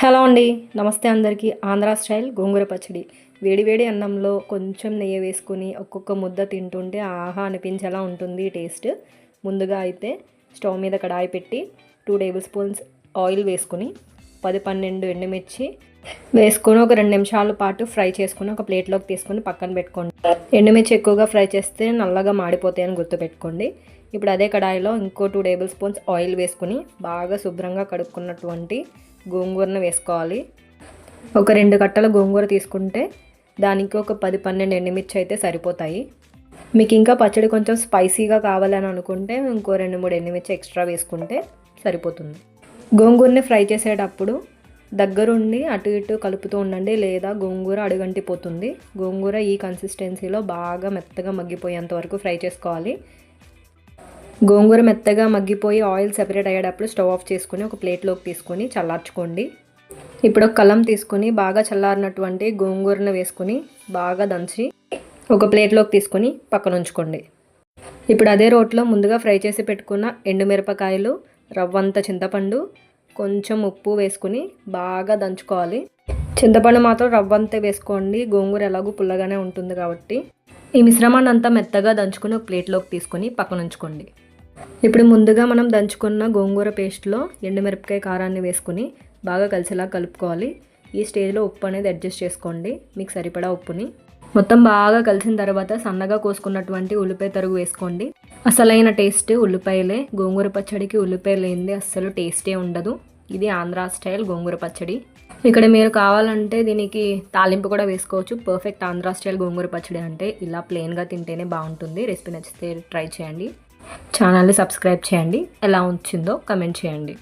Hello అండి. నమస్తే అందరికీ. ఆంధ్ర స్టైల్ గోంగూర పచ్చడి. వేడివేడి అన్నంలో కొంచెం నెయ్యి వేసుకుని ఒక్కొక్క ముద్ద తింటుంటే ఆహా అనిపించేలా ఉంటుంది టేస్ట్. ముందుగా అయితే స్టవ్ మీద కడాయి పెట్టి టూ టేబుల్ స్పూన్స్ ఆయిల్ వేసుకుని పది పన్నెండు ఎండుమిర్చి వేసుకొని ఒక రెండు నిమిషాల పాటు ఫ్రై చేసుకుని ఒక ప్లేట్లోకి తీసుకొని పక్కన పెట్టుకోండి. ఎండుమిర్చి ఎక్కువగా ఫ్రై చేస్తే నల్లగా మాడిపోతాయని గుర్తుపెట్టుకోండి. ఇప్పుడు అదే కడాయిలో ఇంకో టూ టేబుల్ స్పూన్స్ ఆయిల్ వేసుకుని బాగా శుభ్రంగా కడుక్కున్నటువంటి గోంగూరను వేసుకోవాలి. ఒక రెండు కట్టల గోంగూర తీసుకుంటే దానికి ఒక పది పన్నెండు ఎండుమిర్చి అయితే సరిపోతాయి. మీకు ఇంకా పచ్చడి కొంచెం స్పైసీగా కావాలని అనుకుంటే ఇంకో రెండు మూడు ఎండుమిర్చి ఎక్స్ట్రా వేసుకుంటే సరిపోతుంది. గోంగూరని ఫ్రై చేసేటప్పుడు దగ్గరుండి అటు ఇటు కలుపుతూ ఉండండి లేదా గోంగూర అడుగంటిపోతుంది. గోంగూర ఈ కన్సిస్టెన్సీలో బాగా మెత్తగా మగ్గిపోయేంత వరకు ఫ్రై చేసుకోవాలి. గోంగూర మెత్తగా మగ్గిపోయి ఆయిల్ సెపరేట్ అయ్యేటప్పుడు స్టవ్ ఆఫ్ చేసుకుని ఒక ప్లేట్లోకి తీసుకొని చల్లార్చుకోండి. ఇప్పుడు ఒక కలం తీసుకొని బాగా చల్లారినటువంటి గోంగూరను వేసుకొని బాగా దంచి ఒక ప్లేట్లోకి తీసుకొని పక్కన ఉంచుకోండి. ఇప్పుడు అదే రోట్లో ముందుగా ఫ్రై చేసి పెట్టుకున్న ఎండుమిరపకాయలు రవ్వంత చింతపండు కొంచెం ఉప్పు వేసుకుని బాగా దంచుకోవాలి. చింతపండు మాత్రం రవ్వంతే వేసుకోండి. గోంగూర ఎలాగూ పుల్లగానే ఉంటుంది కాబట్టి. ఈ మిశ్రమాన్ని అంతా మెత్తగా దంచుకొని ఒక ప్లేట్లోకి తీసుకొని పక్కన ఉంచుకోండి. ఇప్పుడు ముందుగా మనం దంచుకున్న గోంగూర పేస్ట్లో ఎండుమిరపకాయ కారాన్ని వేసుకుని బాగా కలిసేలా కలుపుకోవాలి. ఈ స్టేజ్లో ఉప్పు అనేది అడ్జస్ట్ చేసుకోండి. మీకు సరిపడా ఉప్పుని. మొత్తం బాగా కలిసిన తర్వాత సన్నగా కోసుకున్నటువంటి ఉల్లిపాయ తరుగు వేసుకోండి. అసలైన టేస్ట్ ఉల్లిపాయలే. గోంగూర పచ్చడికి ఉల్లిపాయ లేనిది అస్సలు టేస్టే ఉండదు. ఇది ఆంధ్ర స్టైల్ గోంగూర పచ్చడి. ఇక్కడ మీరు కావాలంటే దీనికి తాలింపు కూడా వేసుకోవచ్చు. పర్ఫెక్ట్ ఆంధ్ర స్టైల్ గోంగూర పచ్చడి అంటే ఇలా ప్లెయిన్గా తింటేనే బాగుంటుంది. రెసిపీ నచ్చితే ట్రై చేయండి. ఛానల్ని సబ్స్క్రైబ్ చేయండి. ఎలా వచ్చిందో కమెంట్ చేయండి.